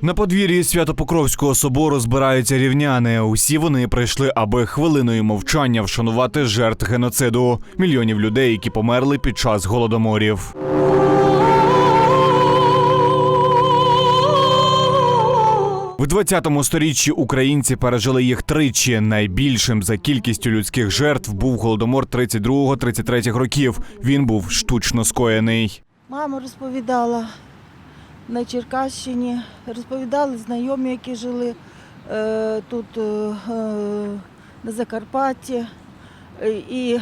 На подвір'ї Свято-Покровського собору збираються рівняни. Усі вони прийшли, аби хвилиною мовчання вшанувати жертв геноциду мільйонів людей, які померли під час голодоморів. В 20 сторіччі українці пережили їх тричі. Найбільшим за кількістю людських жертв був голодомор 32-33 років. Він був штучно скоєний. Мама розповідала на Черкащині, розповідали знайомі, які жили е, тут е, е, на Закарпатті е, і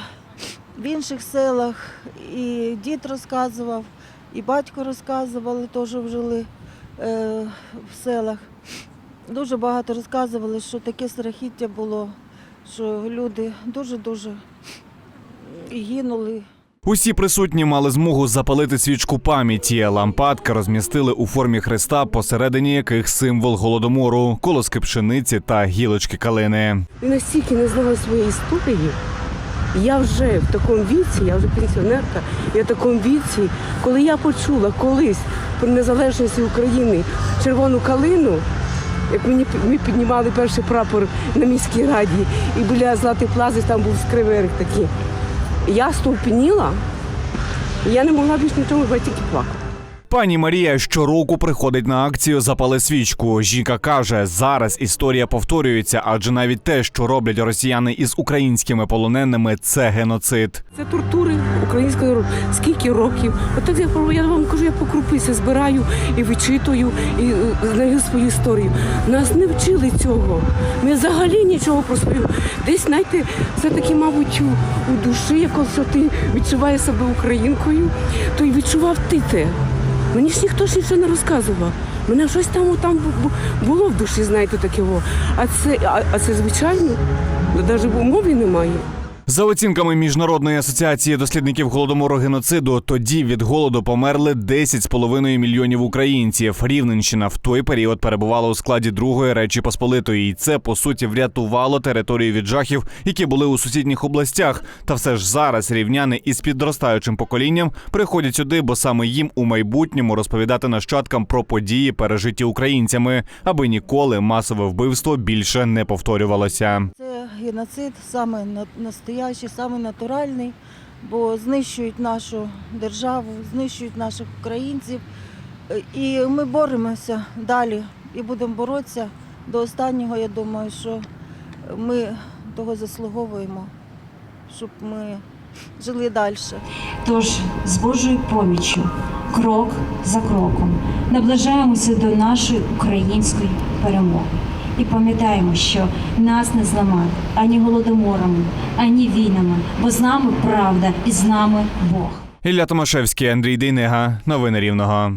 в інших селах. І дід розказував, і батько розказували, теж жили е, в селах. Дуже багато розказували, що таке страхіття було, що люди дуже-дуже гинули. Усі присутні мали змогу запалити свічку пам'яті. Лампадки розмістили у формі хреста, посередині яких символ голодомору, колоски пшениці та гілочки калини. Настільки не знала своєї історії. Я вже в такому віці, я вже пенсіонерка, я в такому віці, коли я почула колись про незалежність України червону калину, як мені ми піднімали перший прапор на міській раді, і біля Златих Плази там був скриверик такий. Я стовпеніла, я не могла більше нічого, я тільки плакала. Пані Марія щороку приходить на акцію Запали свічку. Жінка каже, зараз історія повторюється, адже навіть те, що роблять росіяни із українськими полоненими, це геноцид. Це тортури українського народу. Скільки років? От я, я вам кажу, я по крупиці збираю і вичитую, і е, знаю свою історію. Нас не вчили цього. Ми взагалі нічого про свою. Десь, знаєте, все-таки, мабуть, у, у душі, якось ти відчуваєш себе українкою, то й відчував ти те. Мені ж ніхто ж нічого не розказував. Мене щось там, там бу- бу- було в душі, знаєте, таке. А це, а, а це звичайно, навіть в умові немає. За оцінками міжнародної асоціації дослідників голодомору геноциду, тоді від голоду померли 10,5 мільйонів українців. Рівненщина в той період перебувала у складі другої речі Посполитої, і це по суті врятувало територію від жахів, які були у сусідніх областях. Та все ж зараз рівняни із підростаючим поколінням приходять сюди, бо саме їм у майбутньому розповідати нащадкам про події, пережиті українцями, аби ніколи масове вбивство більше не повторювалося. Геноцид саме на- настоящий, саме натуральний, бо знищують нашу державу, знищують наших українців. І ми боремося далі і будемо боротися до останнього. Я думаю, що ми того заслуговуємо, щоб ми жили далі. Тож з Божою поміччю, крок за кроком, наближаємося до нашої української перемоги. І пам'ятаємо, що нас не зламати ані голодоморами, ані війнами, бо з нами правда і з нами Бог. Ілля Томашевський, Андрій Дейнига, Новини Рівного.